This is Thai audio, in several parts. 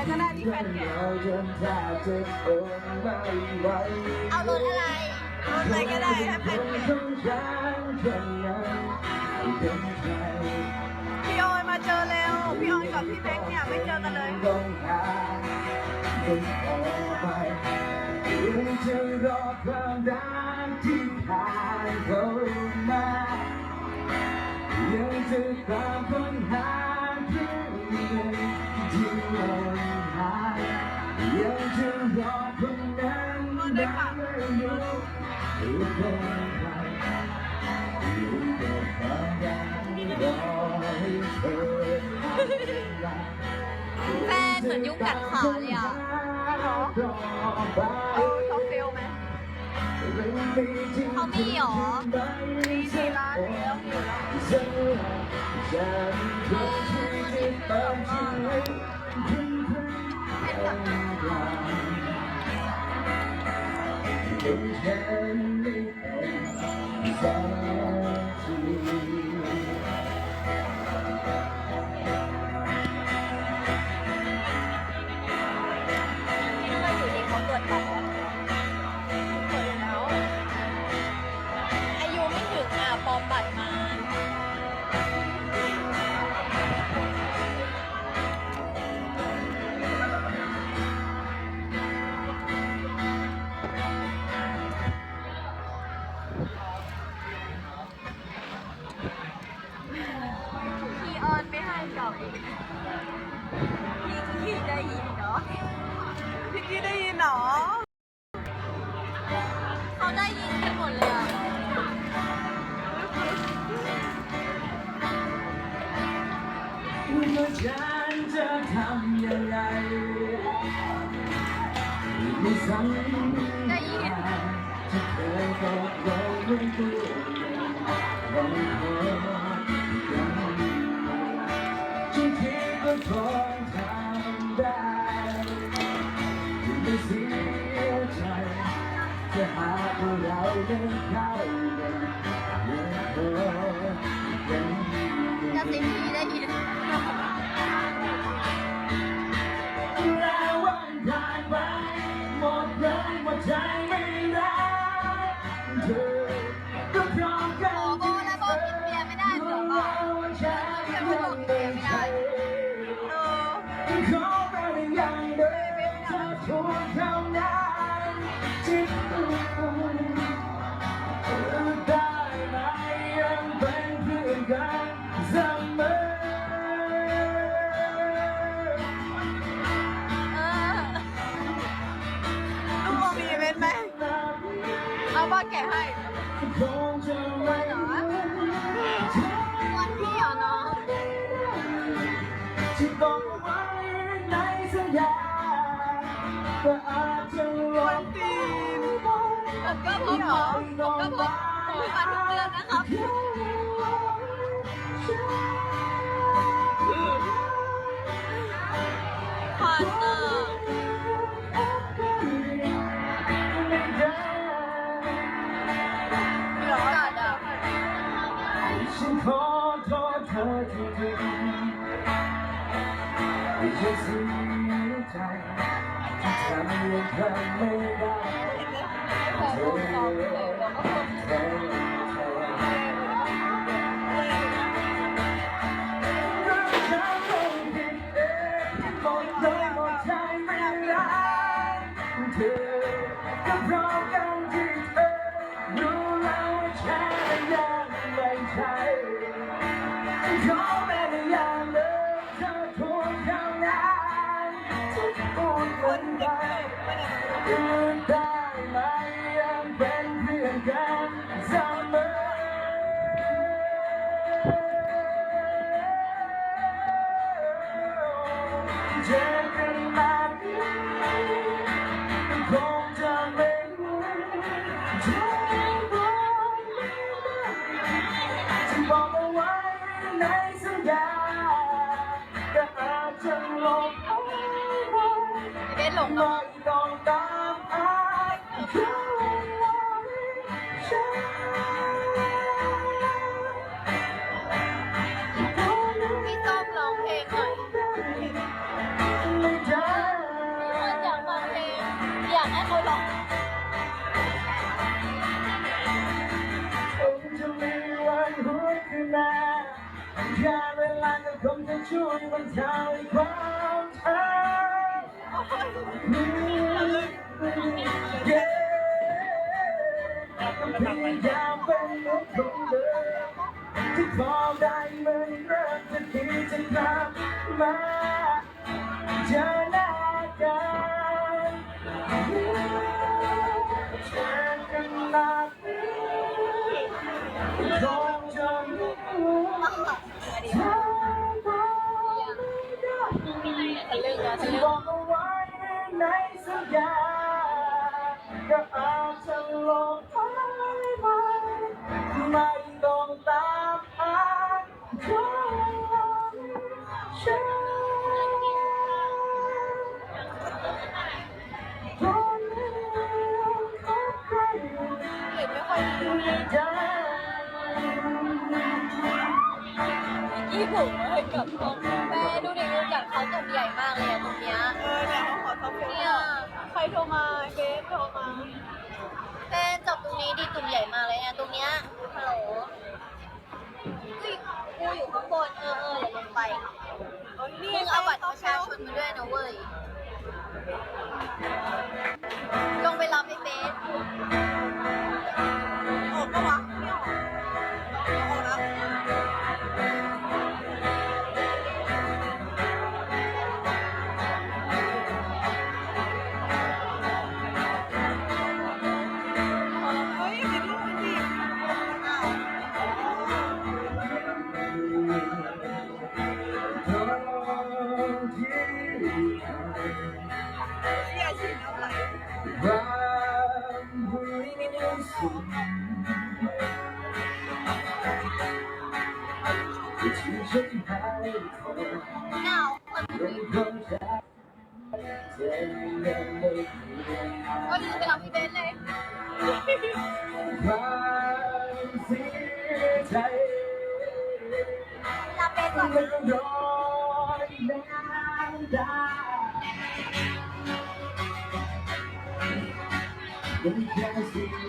อะไรก็ได้ที่แฟนแกะเราจนแทบจะทนไม่เอารถอะไรรถอะไรก็ได้ให้แฟนแกะพี่ออยมาเจอแล้ว พี่ออยกับพี่แบงค์เนี่ยไม่เจอกันเลยจะรอความรักที่ผ่านเข้ามายังจะตามค้นหาเพื่อนที่หล่นหาย ยังจะรอคนนั้นได้ไมอยู่หรือเป็นใครอยู่กับความรักรอให้เธอรักแฟนเหมือนยุ่งกัดขาเลยอะเออเขาเฟลไหมเขามีหรอมีมีร้านมีแล้วมีอยู่แล้ว ทำ นั้นจะทำยังไงไม่สำคัญจะเคยกอกเราด้ บอกไว้ในสัญญาก็อาจจะลวังนตีนผมก็พบผมผมก็พบผมมาทุกเดือนนะครับพาร์ทเนอร์เหรอจัดอะ ฉันขอโทษเธอจริงๆ ที่ฉันเสียใจที่ทำให้เธอไม่ได้ขอผมขอเลยแล้วก็ผมเธอเธอรักฉันคงผิดเองหมดเลยหมดใจไม่รักเธอก็เพราะกัน คืนได้ไหมยังเป็นเพื่อนกันเสมอเจอกันแบบนี้คงจะไม่เหมือนเธอบอกที่บอกเอาไว้ในสัญญาก็อาจจะลบเอาไว้ เบนหลงไม่น้องต้องตามหาากให้เขาร้องคงจะมีวันหวนคืนมาแค่เวลาก็คงจะช่วยบรรเทาความช้าเย้พยายามเป็นเหมือนคนเดิมที่พอได้เมือนเริ่มจะคิดจะกลับมา ยดีไม่ได้ญี่ปุ่นเลยกับตรงแม่ดูดิดูจากเขาตุ่มใหญ่มากเลยอะตรงเนี้ยเออเนี่ยเขาขอท็อปเฟลเนี่ยใครโทรมาเบสโทรมาเป็นจับตรงนี้ดิตุ่มใหญ่มากเลยเนี่ยตรงเนี้ยฮัลโหลอุ้ยกูอยู่ข้างบนเออเอออย่าลงไปเออนี่มึงเอาบัตรประชาชนมาด้วยนะเว้ยลงไปรับไอ้เบส หนาวมันก็ลืมไปรับพี่เบสเลย รับเบสก่อนแค่เสียง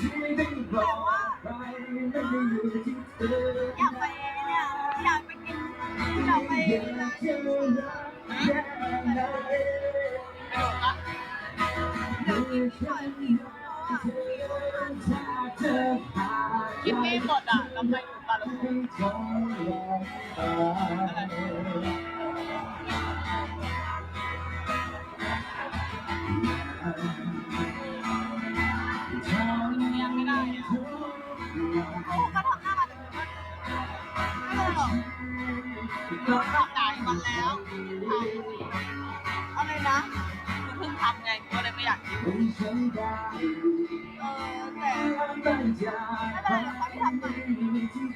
ที่ไม่ได้บอกใครไม่ได้อยู่ที่เธอ ตัดให้ทนรอไปยังไม่ได้อะเขาก็ทำหน้ามาแต่ไม่เป็นหรอกเราทำหลายวันแล้วอะไรนะเพิ่งทำไงก็เลยไม่อยากกินให้ฉันได้เออแต่ตั้งใจไม่เรเดี๋ยเขาไม่ทำใหม่ที่เธอ